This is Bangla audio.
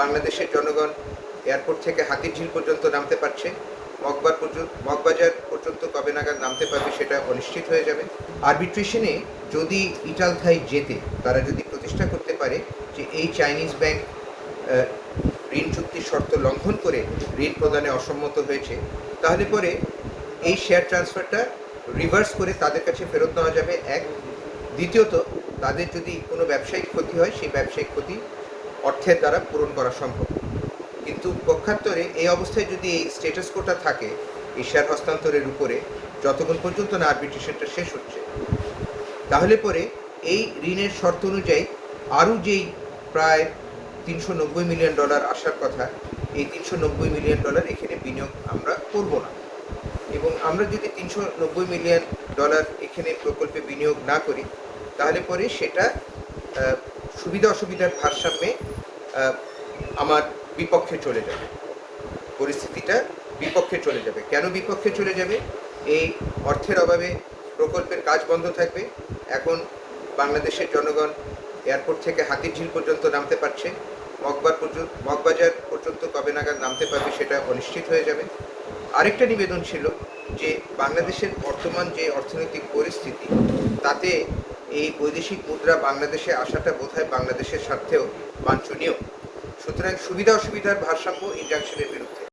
বাংলাদেশের জনগণ এয়ারপোর্ট থেকে হাতিরঝিল পর্যন্ত নামতে পারছে। মগবার পর্যন্ত মগবাজার পর্যন্ত কবে নাগাদ নামতে পারবে সেটা অনিশ্চিত হয়ে যাবে। আরবিট্রেশনে যদি ইটালথাই জেতে তারা যদি প্রতিষ্ঠা করতে পারে যে এই চাইনিজ ব্যাংক ঋণ চুক্তির শর্ত লঙ্ঘন করে ঋণ প্রদানে অসম্মত হয়েছে, তাহলে পরে এই শেয়ার ট্রান্সফারটা রিভার্স করে তাদের কাছে ফেরত নেওয়া যাবে, এক। দ্বিতীয়ত, তাদের যদি কোনো ব্যবসায়িক ক্ষতি হয়, সেই ব্যবসায়িক ক্ষতি অর্থের দ্বারা পূরণ করা সম্ভব। কিন্তু পক্ষান্তরে এই অবস্থায় যদি এই স্টেটাস কোটা থাকে এই শেয়ার হস্তান্তরের উপরে, যতক্ষণ পর্যন্ত না আরবিট্রেশনটা শেষ হচ্ছে, তাহলে পরে এই ঋণের শর্ত অনুযায়ী আরও যেই প্রায় তিনশো নব্বই মিলিয়ন ডলার আসার কথা, এই তিনশো নব্বই মিলিয়ন ডলার এখানে বিনিয়োগ আমরা করব না। এবং আমরা যদি তিনশো নব্বই মিলিয়ন ডলার এখানে প্রকল্পে বিনিয়োগ না করি, তাহলে পরে সেটা সুবিধা অসুবিধার ভারসাম্যে আমার বিপক্ষে চলে যাবে। পরিস্থিতিটা বিপক্ষে চলে যাবে। কেন বিপক্ষে চলে যাবে? এই অর্থের অভাবে প্রকল্পের কাজ বন্ধ থাকবে। এখন বাংলাদেশের জনগণ এয়ারপোর্ট থেকে হাতিরঝিল পর্যন্ত নামতে পারছে। মগবার পর্যন্ত মগবাজার পর্যন্ত কবে নাগাদ নামতে পারবে সেটা অনিশ্চিত হয়ে যাবে। আরেকটা নিবেদন ছিল যে, বাংলাদেশের বর্তমান যে অর্থনৈতিক পরিস্থিতি, তাতে এই বৈদেশিক মুদ্রা বাংলাদেশে আসাটা বোধহয় বাংলাদেশের স্বার্থেও বাঞ্ছনীয়। সুতরাং সুবিধা অসুবিধার ভারসাম্য ইনজাংশনের বিরুদ্ধে।